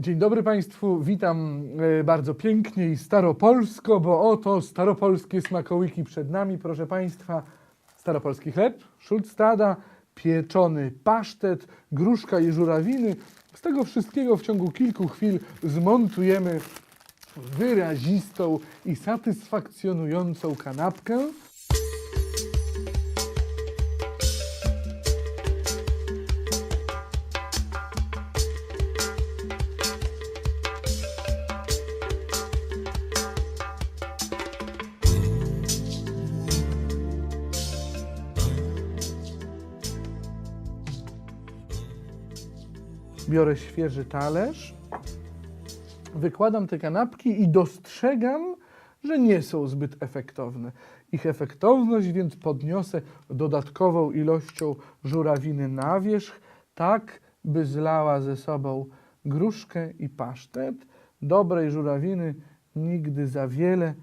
Dzień dobry Państwu, witam e, bardzo pięknie i staropolsko, bo oto staropolskie smakołyki przed nami, proszę Państwa. Staropolski chleb, szulctada, pieczony pasztet, gruszka i żurawiny. Z tego wszystkiego w ciągu kilku chwil zmontujemy wyrazistą i satysfakcjonującą kanapkę. Biorę świeży talerz, wykładam te kanapki i dostrzegam, że nie są zbyt efektowne. Ich efektowność więc podniosę dodatkową ilością żurawiny na wierzch, tak by zlała ze sobą gruszkę i pasztet. Dobrej żurawiny nigdy za wiele,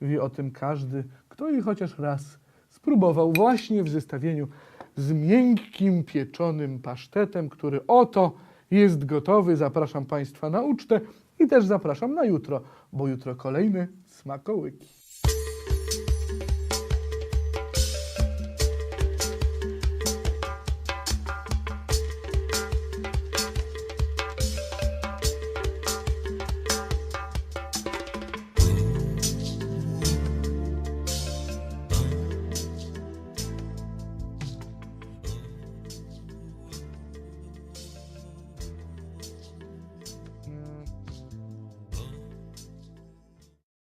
wie o tym każdy, kto jej chociaż raz spróbował właśnie w zestawieniu z miękkim pieczonym pasztetem, który oto jest gotowy. Zapraszam Państwa na ucztę i też zapraszam na jutro, bo jutro kolejne smakołyki.